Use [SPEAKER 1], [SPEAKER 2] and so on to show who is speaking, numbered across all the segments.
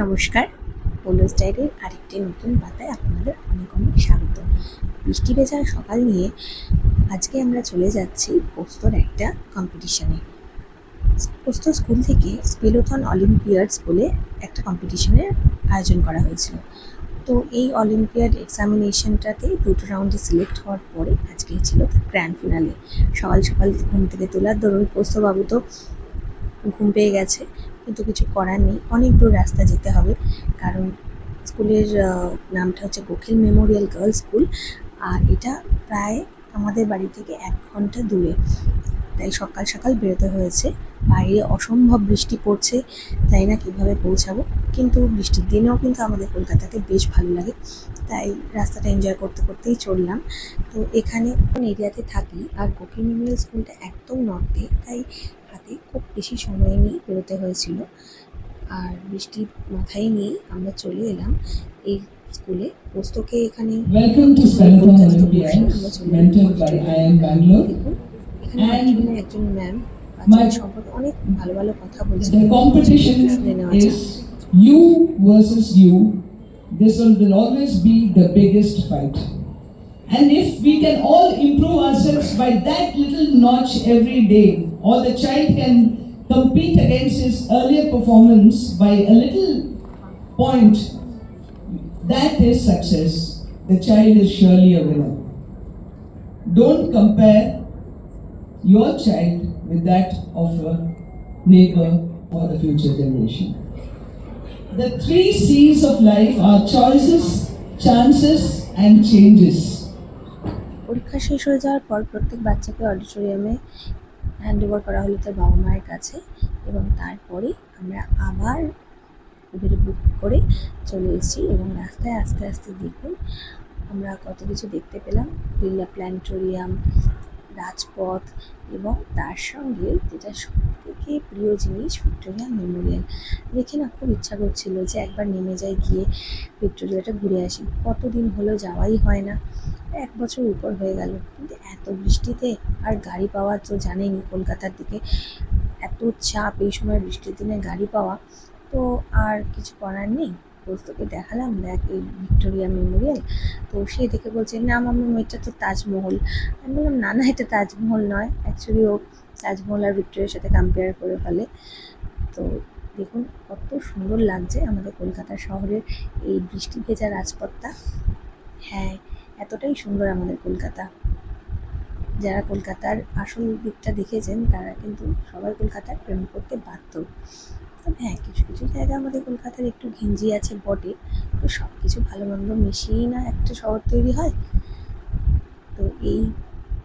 [SPEAKER 1] নমস্কার। পোলো স্টাইলের আরেকটি নতুন পাতায় আপনাদের অনেক অনেক স্বাগত। বৃষ্টি ভেজা সকাল নিয়ে আজকে আমরা চলে যাচ্ছি পোস্তর একটা কম্পিটিশনে পোস্ত স্কুল থেকে স্পেলোথন অলিম্পিয়াডস বলে একটা কম্পিটিশনের আয়োজন করা হয়েছিল। তো এই অলিম্পিয়াড এক্সামিনেশনটাতে দুটো রাউন্ডে সিলেক্ট হওয়ার পরে আজকে ছিল গ্র্যান্ড ফিনালে সকাল সকাল ঘুম থেকে তোলার দরুন পোস্তবাবু তো ঘুম পেয়ে গেছে। কিন্তু কিছু করার নেই। অনেক দূর রাস্তা যেতে হবে। কারণ স্কুলের নামটা হচ্ছে গোখিল মেমোরিয়াল গার্লস স্কুল। আর এটা প্রায় আমাদের বাড়ি থেকে এক ঘণ্টা দূরে। তাই সকাল সকাল বেরোতে হয়েছে। বাইরে অসম্ভব বৃষ্টি পড়ছে। তাই না কীভাবে পৌঁছাবো? কিন্তু বৃষ্টির দিনেও কিন্তু আমাদের কলকাতাতে বেশ ভালো লাগে। তাই রাস্তাটা এনজয় করতে করতেই চললাম। তো এখানে কোন এরিয়াতে থাকি আর গোকিল মেমোরিয়াল স্কুলটা একদম নর্থে তাই বেরোতে খুব বেশি সময় নিয়ে বেরোতে হয়েছিল। আর বৃষ্টি মাথায় নিয়ে আমরা চলে এলাম এই স্কুলে পোস্তকে এখানে একজন ম্যাম সম্পর্কে অনেক ভালো ভালো কথা
[SPEAKER 2] বলছে
[SPEAKER 1] শুনে নেওয়া
[SPEAKER 2] you versus you this And if we can all improve ourselves by that little notch every day, or the child can compete against his earlier performance by a little point, that is success. The child is surely a winner. Don't compare your child with that of a neighbor or the future generation. The three C's of life are choices, chances, and changes.
[SPEAKER 1] পরীক্ষা শেষ হয়ে যাওয়ার পর প্রত্যেক বাচ্চাকে অডিটোরিয়ামে hand over করা হলো তার বাবা মায়ের কাছে এবং তারপরে আমরা আবার উবের বুক করে চলে এসেছি এবং রাস্তায় আস্তে আস্তে দেখুন আমরা কত কিছু দেখতে পেলাম। বিল্লা প্ল্যানেটোরিয়াম রাজপথ এবং তার সঙ্গে যেটা সব থেকে প্রিয় জিনিস ভিক্টোরিয়া মেমোরিয়াল। দেখে না খুব ইচ্ছা করছিল যে একবার নেমে যাই, গিয়ে ভিক্টোরিয়াটা ঘুরে আসি। কতদিন হলো যাওয়াই হয় না। এক বছর উপর হয়ে গেল। কিন্তু এত বৃষ্টিতে আর গাড়ি পাওয়া তো জানেনি কলকাতার দিকে এত চাপ এই সময় বৃষ্টির দিনে গাড়ি পাওয়া। তো আর কিছু করার নেই। পোস্তকে দেখালাম, দেখ এই ভিক্টোরিয়া মেমোরিয়াল। তো সে দেখে বলছে, না মাম্মাম এটা তো তাজমহল। আমি বললাম, না না, এটা তাজমহল নয়। অ্যাকচুয়ালি ও তাজমহল আর ভিক্টোরিয়ার সাথে কম্পেয়ার করে ফেলে। তো দেখুন, কত সুন্দর লাগছে আমাদের কলকাতা শহরের এই বৃষ্টি ভেজা রাজপথটা। হ্যাঁ এতটাই সুন্দর আমাদের কলকাতা। যারা কলকাতার আসল দিকটা দেখেছেন, তারা কিন্তু সবাই কলকাতার প্রেম করতে বাধ্য। হ্যাঁ কিছু কিছু জায়গা আমাদের কলকাতার একটু ঘিঞ্জি আছে বটে, তো সব কিছু ভালো মন্দ মিশিয়েই না একটা শহর তৈরি হয়। তো এই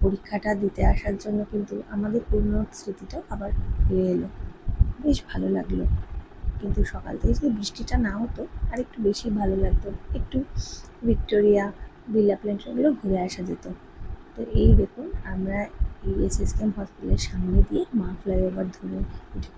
[SPEAKER 1] পরীক্ষাটা দিতে আসার জন্য কিন্তু আমাদের পুরনো স্মৃতিটাও আবার ফিরে এলো। বেশ ভালো লাগল। কিন্তু সকাল থেকে যদি বৃষ্টিটা না হতো আর একটু বেশি ভালো লাগতো। একটু ভিক্টোরিয়া বিড়লা প্ল্যান্টগুলো ঘুরে আসা যেত। তো এই দেখুন, আমরা এই এস এস কেম হসপিটালের সামনে দিয়ে মা ফ্লাইওভার ধরে উঠে।